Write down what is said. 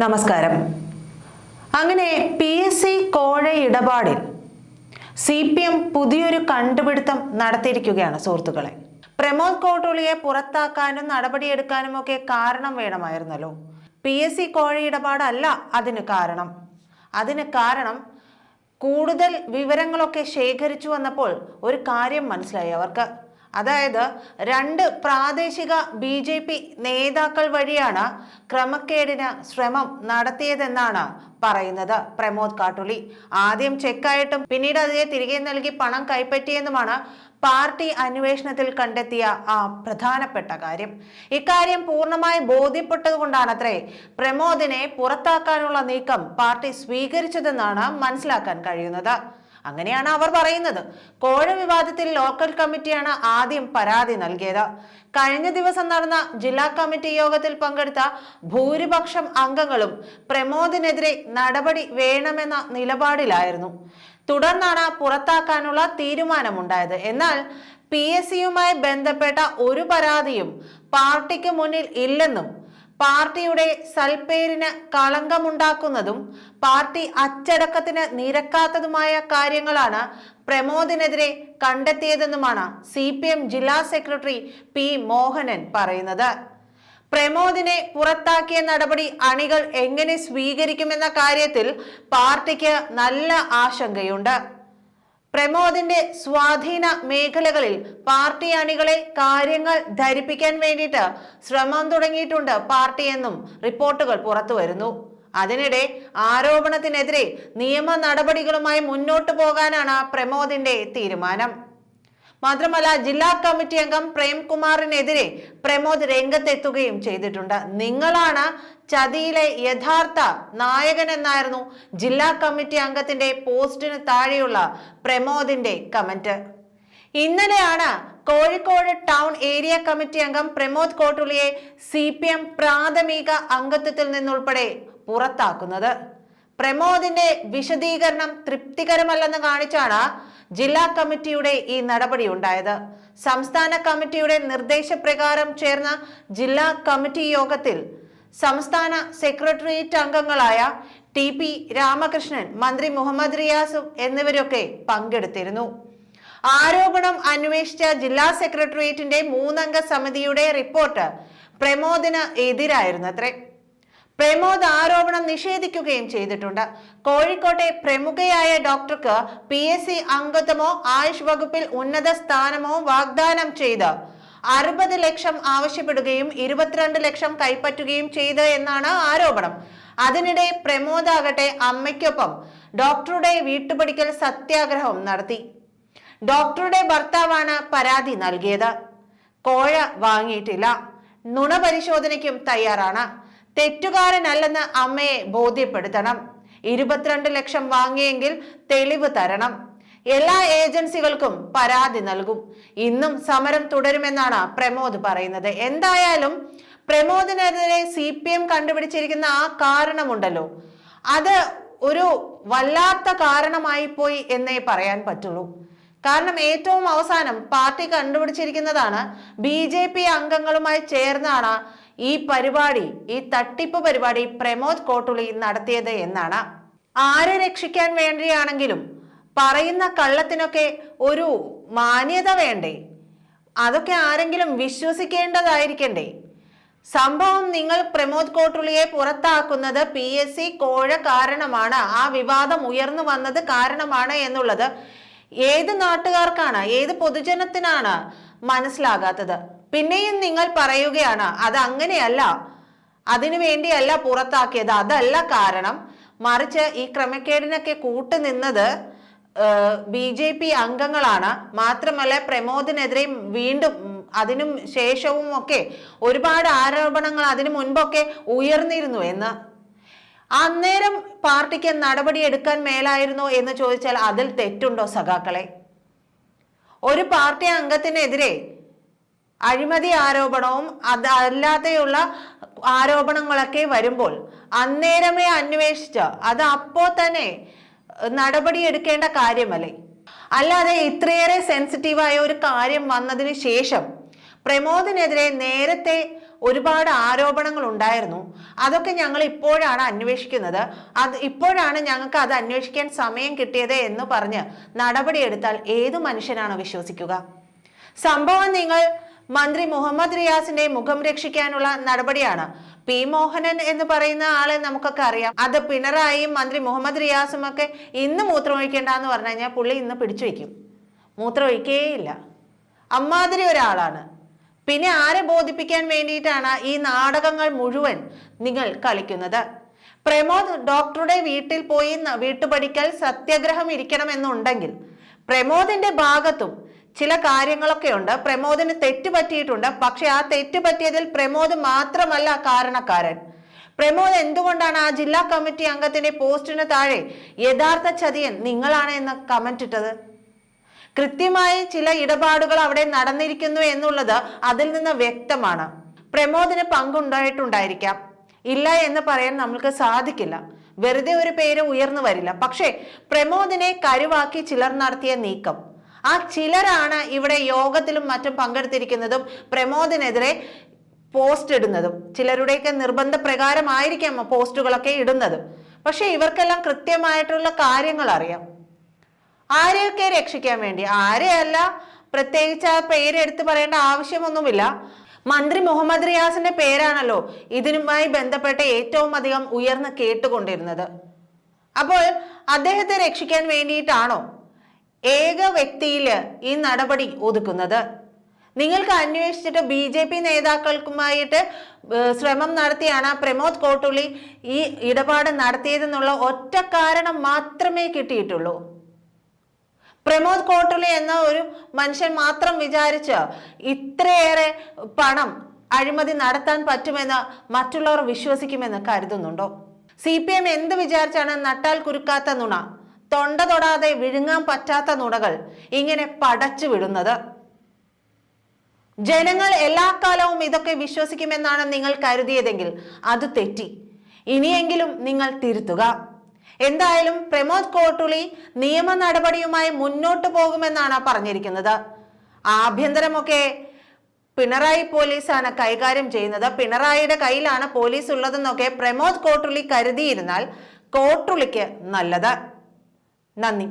നമസ്കാരം. അങ്ങനെ P S C കോഴ ഇടപാടിൽ സി പി എം പുതിയൊരു കണ്ടുപിടുത്തം നടത്തിയിരിക്കുകയാണ് സുഹൃത്തുക്കളെ. പ്രമോദ് കോട്ടോളിയെ പുറത്താക്കാനും നടപടിയെടുക്കാനും ഒക്കെ കാരണം വേണമായിരുന്നല്ലോ. പി എസ് സി കോഴ ഇടപാടല്ല അതിന് കാരണം. അതിന് കാരണം കൂടുതൽ വിവരങ്ങളൊക്കെ ശേഖരിച്ചു വന്നപ്പോൾ ഒരു കാര്യം മനസ്സിലായി. അവർക്ക് അതായത് രണ്ട് പ്രാദേശിക ബി ജെ പി നേതാക്കൾ വഴിയാണ് ക്രമക്കേടിന് ശ്രമം നടത്തിയതെന്നാണ് പറയുന്നത് പ്രമോദ് കാട്ടുളി ആദ്യം ചെക്കായിട്ടും പിന്നീട് അതിനെ തിരികെ നൽകി പണം കൈപ്പറ്റിയെന്നുമാണ് പാർട്ടി അന്വേഷണത്തിൽ കണ്ടെത്തിയ ആ പ്രധാനപ്പെട്ട കാര്യം. ഇക്കാര്യം പൂർണമായി ബോധ്യപ്പെട്ടതുകൊണ്ടാണത്രേ പ്രമോദിനെ പുറത്താക്കാനുള്ള നീക്കം പാർട്ടി സ്വീകരിച്ചതെന്നാണ് മനസ്സിലാക്കാൻ കഴിയുന്നത്. അങ്ങനെയാണ് അവർ പറയുന്നത്. കോഴ വിവാദത്തിൽ ലോക്കൽ കമ്മിറ്റിയാണ് ആദ്യം പരാതി നൽകിയത്. കഴിഞ്ഞ ദിവസം നടന്ന ജില്ലാ കമ്മിറ്റി യോഗത്തിൽ പങ്കെടുത്ത ഭൂരിപക്ഷം അംഗങ്ങളും പ്രമോദിനെതിരെ നടപടി വേണമെന്ന നിലപാടിലായിരുന്നു. തുടർന്നാണ് പുറത്താക്കാനുള്ള തീരുമാനമുണ്ടായത്. എന്നാൽ പി എസ് സിയുമായി ബന്ധപ്പെട്ട ഒരു പരാതിയും പാർട്ടിക്ക് മുന്നിൽ ഇല്ലെന്നും പാർട്ടിയുടെ സൽപ്പേരിന് കളങ്കമുണ്ടാക്കുന്നതും പാർട്ടി അച്ചടക്കത്തിന് നിരക്കാത്തതുമായ കാര്യങ്ങളാണ് പ്രമോദിനെതിരെ കണ്ടെത്തിയതെന്നുമാണ് സി ജില്ലാ സെക്രട്ടറി പി മോഹനൻ പറയുന്നത്. പ്രമോദിനെ പുറത്താക്കിയ നടപടി അണികൾ എങ്ങനെ സ്വീകരിക്കുമെന്ന കാര്യത്തിൽ പാർട്ടിക്ക് നല്ല ആശങ്കയുണ്ട്. പ്രമോദിന്റെ സ്വാധീന മേഖലകളിൽ പാർട്ടി അണികളെ കാര്യങ്ങൾ ധരിപ്പിക്കാൻ വേണ്ടിയിട്ട് ശ്രമം തുടങ്ങിയിട്ടുണ്ട് പാർട്ടി എന്നും റിപ്പോർട്ടുകൾ പുറത്തു വരുന്നു. അതിനിടെ ആരോപണത്തിനെതിരെ നിയമ നടപടികളുമായി മുന്നോട്ടു പോകാനാണ് പ്രമോദിന്റെ തീരുമാനം. മാത്രമല്ല ജില്ലാ കമ്മിറ്റി അംഗം പ്രേംകുമാറിനെതിരെ പ്രമോദ് രംഗത്തെത്തുകയും ചെയ്തിട്ടുണ്ട്. നിങ്ങളാണ് ചതിയിലെ യഥാർത്ഥ നായകൻ എന്നായിരുന്നു ജില്ലാ കമ്മിറ്റി അംഗത്തിന്റെ പോസ്റ്റിന് താഴെയുള്ള പ്രമോദിന്റെ കമന്റ്. ഇന്നലെയാണ് കോഴിക്കോട് ടൗൺ ഏരിയ കമ്മിറ്റി അംഗം പ്രമോദ് കോട്ടുളിയെ സി പി എം പ്രാഥമിക അംഗത്വത്തിൽ നിന്നുൾപ്പെടെ പുറത്താക്കുന്നത്. പ്രമോദിന്റെ വിശദീകരണം തൃപ്തികരമല്ലെന്ന് കാണിച്ചാണ് ജില്ലാ കമ്മിറ്റിയുടെ ഈ നടപടി ഉണ്ടായത്. സംസ്ഥാന കമ്മിറ്റിയുടെ നിർദ്ദേശപ്രകാരം ചേർന്ന ജില്ലാ കമ്മിറ്റി യോഗത്തിൽ സംസ്ഥാന സെക്രട്ടേറിയറ്റ് അംഗങ്ങളായ ടി പി രാമകൃഷ്ണൻ മന്ത്രി മുഹമ്മദ് റിയാസും എന്നിവരൊക്കെ പങ്കെടുത്തിരുന്നു. ആരോപണം അന്വേഷിച്ച ജില്ലാ സെക്രട്ടേറിയറ്റിന്റെ മൂന്നംഗ സമിതിയുടെ റിപ്പോർട്ട് പ്രമോദിന് എതിരായിരുന്നു അത്രേ പ്രമോദ് ആരോപണം നിഷേധിക്കുകയും ചെയ്തിട്ടുണ്ട്. കോഴിക്കോട്ടെ പ്രമുഖയായ ഡോക്ടർക്ക് പി എസ് സി അംഗത്വമോ ആയുഷ് വകുപ്പിൽ ഉന്നത സ്ഥാനമോ വാഗ്ദാനം ചെയ്ത് അറുപത് ലക്ഷം ആവശ്യപ്പെടുകയും ഇരുപത്തിരണ്ട് ലക്ഷം കൈപ്പറ്റുകയും ചെയ്ത് എന്നാണ് ആരോപണം. അതിനിടെ പ്രമോദാകട്ടെ അമ്മയ്ക്കൊപ്പം ഡോക്ടറുടെ വീട്ടുപടിക്കൽ സത്യാഗ്രഹം നടത്തി. ഡോക്ടറുടെ ഭർത്താവാണ് പരാതി നൽകിയത്. കോഴ വാങ്ങിയിട്ടില്ല. നുണ പരിശോധനയ്ക്കും തയ്യാറാണ്. തെറ്റുകാരനല്ലെന്ന് അമ്മയെ ബോധ്യപ്പെടുത്തണം. ഇരുപത്തിരണ്ട് ലക്ഷം വാങ്ങിയെങ്കിൽ തെളിവ് തരണം. എല്ലാ ഏജൻസികൾക്കും പരാതി നൽകും. ഇന്നും സമരം തുടരുമെന്നാണ് പ്രമോദ് പറയുന്നത്. എന്തായാലും പ്രമോദിനെതിരെ സി പി എം കണ്ടുപിടിച്ചിരിക്കുന്ന ആ കാരണമുണ്ടല്ലോ. അത് ഒരു വല്ലാത്ത കാരണമായി പോയി എന്നേ പറയാൻ പറ്റുള്ളൂ. കാരണം ഏറ്റവും അവസാനം പാർട്ടി കണ്ടുപിടിച്ചിരിക്കുന്നതാണ് ബി ജെ പി അംഗങ്ങളുമായി ചേർന്നാണ് ഈ പരിപാടി ഈ തട്ടിപ്പ് പരിപാടി പ്രമോദ് കോട്ടുളി നടത്തിയത് എന്നാണ്. ആരെ രക്ഷിക്കാൻ വേണ്ടിയാണെങ്കിലും പറയുന്ന കള്ളത്തിനൊക്കെ ഒരു മാന്യത വേണ്ടേ? അതൊക്കെ ആരെങ്കിലും വിശ്വസിക്കേണ്ടതായിരിക്കണ്ടേ? സംഭവം നിങ്ങൾ പ്രമോദ് കോട്ടുളിയെ പുറത്താക്കുന്നത് പി എസ് സി കോഴ കാരണമാണ്. ആ വിവാദം ഉയർന്നു വന്നത് കാരണമാണ് എന്നുള്ളത് ഏത് നാട്ടുകാർക്കാണ് ഏത് പൊതുജനത്തിനാണ് മനസ്സിലാകാത്തത്? പിന്നെയും നിങ്ങൾ പറയുകയാണ് അത് അങ്ങനെയല്ല. അതിനു വേണ്ടിയല്ല പുറത്താക്കിയത്. അതല്ല കാരണം മറിച്ച് ഈ ക്രമക്കേടിനൊക്കെ കൂട്ടുനിന്നത് ബി ജെ പി അംഗങ്ങളാണ്. മാത്രമല്ല പ്രമോദിനെതിരെ വീണ്ടും അതിനും ശേഷവും ഒക്കെ ഒരുപാട് ആരോപണങ്ങൾ അതിനു മുൻപൊക്കെ ഉയർന്നിരുന്നു എന്ന്. അന്നേരം പാർട്ടിക്ക് നടപടി എടുക്കാൻ മേലായിരുന്നോ എന്ന് ചോദിച്ചാൽ അതിൽ തെറ്റുണ്ടോ സഖാക്കളെ? ഒരു പാർട്ടി അംഗത്തിനെതിരെ അഴിമതി ആരോപണവും അത് അല്ലാതെയുള്ള ആരോപണങ്ങളൊക്കെ വരുമ്പോൾ അന്നേരമേ അന്വേഷിച്ച് അത് അപ്പോൾ തന്നെ നടപടിയെടുക്കേണ്ട കാര്യമല്ലേ? അല്ലാതെ ഇത്രയേറെ സെൻസിറ്റീവായ ഒരു കാര്യം വന്നതിന് ശേഷം പ്രമോദിനെതിരെ നേരത്തെ ഒരുപാട് ആരോപണങ്ങൾ ഉണ്ടായിരുന്നു. അതൊക്കെ ഞങ്ങൾ ഇപ്പോഴാണ് അന്വേഷിക്കുന്നത്. അത് ഇപ്പോഴാണ് ഞങ്ങൾക്ക് അത് അന്വേഷിക്കാൻ സമയം കിട്ടിയത് എന്ന് പറഞ്ഞ് നടപടിയെടുത്താൽ ഏതു മനുഷ്യനാണ് വിശ്വസിക്കുക? സംഭവം നിങ്ങൾ മന്ത്രി മുഹമ്മദ് റിയാസിന്റെ മുഖം രക്ഷിക്കാനുള്ള നടപടിയാണ്. പി മോഹനൻ എന്ന് പറയുന്ന ആളെ നമുക്കൊക്കെ അറിയാം. അത് പിണറായിയും മന്ത്രി മുഹമ്മദ് റിയാസും ഒക്കെ ഇന്ന് മൂത്രമൊഴിക്കേണ്ട എന്ന് പറഞ്ഞു കഴിഞ്ഞാൽ പുള്ളി ഇന്ന് പിടിച്ചു വയ്ക്കും. മൂത്രമൊഴിക്കേയില്ല. അമ്മാതിരി ഒരാളാണ്. പിന്നെ ആരെ ബോധിപ്പിക്കാൻ വേണ്ടിയിട്ടാണ് ഈ നാടകങ്ങൾ മുഴുവൻ നിങ്ങൾ കളിക്കുന്നത്? പ്രമോദ് ഡോക്ടറുടെ വീട്ടിൽ പോയി വീട്ടുപടിക്കൽ സത്യാഗ്രഹം ഇരിക്കണമെന്നുണ്ടെങ്കിൽ പ്രമോദിന്റെ ഭാഗത്തും ചില കാര്യങ്ങളൊക്കെ ഉണ്ട്. പ്രമോദിന് തെറ്റ് പറ്റിയിട്ടുണ്ട്. പക്ഷെ ആ തെറ്റ് പറ്റിയതിൽ പ്രമോദ് മാത്രമല്ല കാരണക്കാരൻ. പ്രമോദ് എന്തുകൊണ്ടാണ് ആ ജില്ലാ കമ്മിറ്റി അംഗത്തിന്റെ പോസ്റ്റിന് താഴെ യഥാർത്ഥ ചതിയൻ നിങ്ങളാണ് എന്ന് കമന്റ് ഇട്ടത്? കൃത്യമായി ചില ഇടപാടുകൾ അവിടെ നടന്നിരിക്കുന്നു എന്നുള്ളത് അതിൽ നിന്ന് വ്യക്തമാണ്. പ്രമോദിന് പങ്കുണ്ടായിട്ടുണ്ടായിരിക്കാം. ഇല്ല എന്ന് പറയാൻ നമ്മൾക്ക് സാധിക്കില്ല. വെറുതെ ഒരു പേര് ഉയർന്നു വരില്ല. പക്ഷേ പ്രമോദിനെ കരുവാക്കി ചിലർ നടത്തിയ നീക്കം. ആ ചിലരാണ് ഇവിടെ യോഗത്തിലും മറ്റും പങ്കെടുത്തിരിക്കുന്നതും പ്രമോദിനെതിരെ പോസ്റ്റ് ഇടുന്നതും. ചിലരുടെയൊക്കെ നിർബന്ധ പ്രകാരമായിരിക്കാം പോസ്റ്റുകളൊക്കെ ഇടുന്നത്. പക്ഷെ ഇവർക്കെല്ലാം കൃത്യമായിട്ടുള്ള കാര്യങ്ങൾ അറിയാം ആരെയൊക്കെ രക്ഷിക്കാൻ വേണ്ടി? ആരെയല്ല പ്രത്യേകിച്ച് ആ പേരെടുത്ത് പറയേണ്ട ആവശ്യമൊന്നുമില്ല. മന്ത്രി മുഹമ്മദ് റിയാസിന്റെ പേരാണല്ലോ ഇതിനുമായി ബന്ധപ്പെട്ട് ഏറ്റവും അധികം ഉയർന്ന് കേട്ടുകൊണ്ടിരുന്നത്. അപ്പോൾ അദ്ദേഹത്തെ രക്ഷിക്കാൻ വേണ്ടിയിട്ടാണോ ഏക വ്യക്തിയിൽ ഈ നടപടി ഒതുക്കുന്നത്. നിങ്ങൾക്ക് അന്വേഷിച്ചിട്ട് ബി ജെ പി നേതാക്കൾക്കുമായിട്ട് ശ്രമം നടത്തിയാണ് പ്രമോദ് കോട്ടുള്ളി ഈ ഇടപാട് നടത്തിയതെന്നുള്ള ഒറ്റ കാരണം മാത്രമേ കിട്ടിയിട്ടുള്ളൂ. പ്രമോദ് കോട്ടുള്ളി എന്ന ഒരു മനുഷ്യൻ മാത്രം വിചാരിച്ച് ഇത്രയേറെ പണം അഴിമതി നടത്താൻ പറ്റുമെന്ന് മറ്റുള്ളവർ വിശ്വസിക്കുമെന്ന് കരുതുന്നുണ്ടോ? സി പി എം എന്ത് വിചാരിച്ചാണ് നട്ടാൽ കുരുക്കാത്ത നുണ? തൊണ്ട തൊടാതെ വിഴുങ്ങാൻ പറ്റാത്ത നുണകൾ ഇങ്ങനെ പടച്ചു വിടുന്നത്. ജനങ്ങൾ എല്ലാ കാലവും ഇതൊക്കെ വിശ്വസിക്കുമെന്നാണ് നിങ്ങൾ കരുതിയതെങ്കിൽ അത് തെറ്റി. ഇനിയെങ്കിലും നിങ്ങൾ തിരുത്തുക. എന്തായാലും പ്രമോദ് കോട്ടുളി നിയമ നടപടിയുമായി മുന്നോട്ട് പോകുമെന്നാണ് പറഞ്ഞിരിക്കുന്നത്. ആഭ്യന്തരമൊക്കെ പിണറായി പോലീസാണ് കൈകാര്യം ചെയ്യുന്നത്. പിണറായിയുടെ കയ്യിലാണ് പോലീസ് ഉള്ളതെന്നൊക്കെ പ്രമോദ് കോട്ടുളി കരുതിയിരുന്നാൽ കോട്ടുളിക്ക് നല്ലത്. നന്ദി